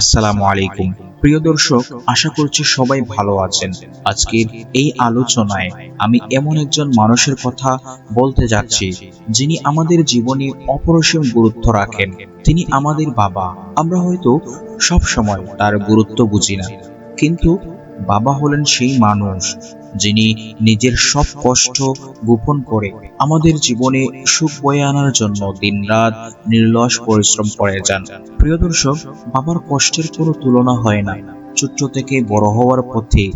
আসসালামু আলাইকুম। প্রিয় দর্শক, আশা করছি সবাই ভালো আছেন। আজকের এই আলোচনায় আমি এমন একজন মানুষের কথা বলতে যাচ্ছি, যিনি আমাদের জীবনে অপরিসীম গুরুত্ব রাখেন। তিনি আমাদের বাবা। আমরা হয়তো সব সময় তার গুরুত্ব বুঝি না। কিন্তু বাবা হলেন সেই মানুষ যিনি নিজের সব কষ্ট গোপন করে আমাদের জীবনে সুখ বয়ে আনার জন্য দিনরাত নির্লস পরিশ্রম করে যান। প্রিয় দর্শক, বাবার কষ্টের কোনো তুলনা হয় না। ছোট্ট থেকে বড় হওয়ার পথে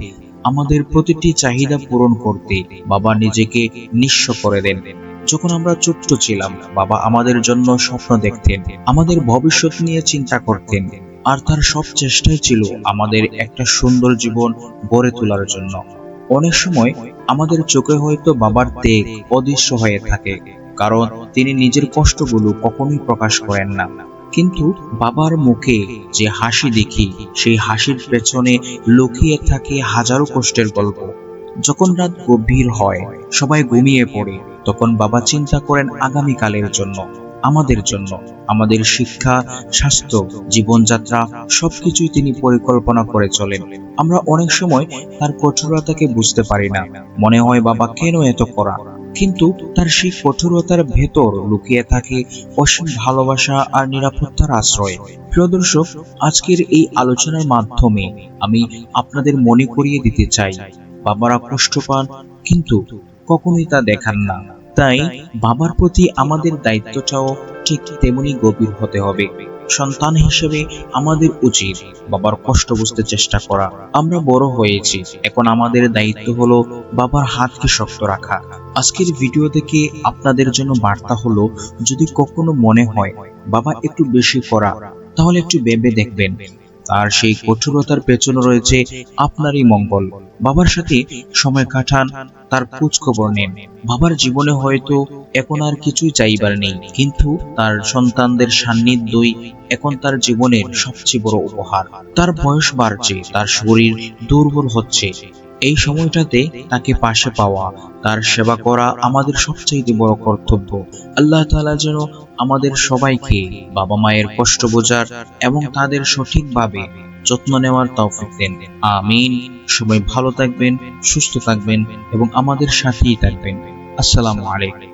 আমাদের প্রতিটি চাহিদা পূরণ করতে বাবা নিজেকে নিঃস্ব করে দেন। যখন আমরা ছোট্ট ছিলাম, বাবা আমাদের জন্য স্বপ্ন দেখতেন, আমাদের ভবিষ্যৎ নিয়ে চিন্তা করতেন, আর তার সব চেষ্টাই ছিল আমাদের একটা সুন্দর জীবন গড়ে তোলার জন্য। অনেক সময় আমাদের চোখে হয়তো বাবার তেগ অদৃশ্য হয়ে থাকে, কারণ তিনি নিজের কষ্টগুলো কখনোই প্রকাশ করেন না। কিন্তু বাবার মুখে যে হাসি দেখি, সেই হাসির পেছনে লুকিয়ে থাকে হাজারো কষ্টের গল্প। যখন রাত গভীর হয়, সবাই ঘুমিয়ে পড়ে, তখন বাবা চিন্তা করেন আগামীকালের জন্য। আমাদের জন্য, আমাদের শিক্ষা, স্বাস্থ্য, জীবনযাত্রা, সবকিছুই তিনি পরিকল্পনা করে চলেন। আমরা অনেক সময় তার কঠোরতাকে বুঝতে পারি না। মনে হয়, বাবা, কেন এত করা কিন্তু তার সেই কঠোরতার ভেতর লুকিয়ে থাকে অসীম ভালোবাসা আর নিরাপত্তার আশ্রয়। প্রিয় দর্শক, আজকের এই আলোচনার মাধ্যমে আমি আপনাদের মনে করিয়ে দিতে চাই, বাবারা কষ্ট পান, কিন্তু কখনোই তা দেখান না। তাই বাবার প্রতি আমাদের দায়িত্বটাও ঠিক তেমনি গভীর হতে হবে। সন্তান হিসেবে আমাদের উচিত বাবার কষ্ট বুঝতে চেষ্টা করা। আমরা বড় হয়েছি। এখন আমাদের দায়িত্ব হলো বাবার হাতকে শক্ত রাখা। আজকের ভিডিও থেকে আপনাদের জন্য বার্তা হলো, যদি কখনো মনে হয় বাবা একটু বেশি করা তাহলে একটু ভেবে দেখবেন। তার সেই কঠোরতার পেছনে রয়েছে আপনারই মঙ্গল। বাবার সাথে সময় কাটান, তার খোঁজ খবর নেন। বাবার জীবনে হয়তো এখন আর কিছুই চাইবার নেই, কিন্তু তার সন্তানদের সান্নিধ্যই এখন তার জীবনের সবচেয়ে বড় উপহার। তার বয়স বাড়ছে, তার শরীর দুর্বল হচ্ছে এই সময়টাতে তাকে পাশে পাওয়া, তার সেবা করা আমাদের সবচেয়ে বড় কর্তব্য। আল্লাহ তালা যেন আমাদের সবাইকে বাবা মায়ের কষ্ট বোঝার এবং তাদের সঠিকভাবে যত্ন নেওয়ার তৌফিক দেন। আমিন। সবাই ভালো থাকবেন, সুস্থ থাকবেন এবং আমাদের সাথেই থাকবেন। আসসালামু আলাইকুম।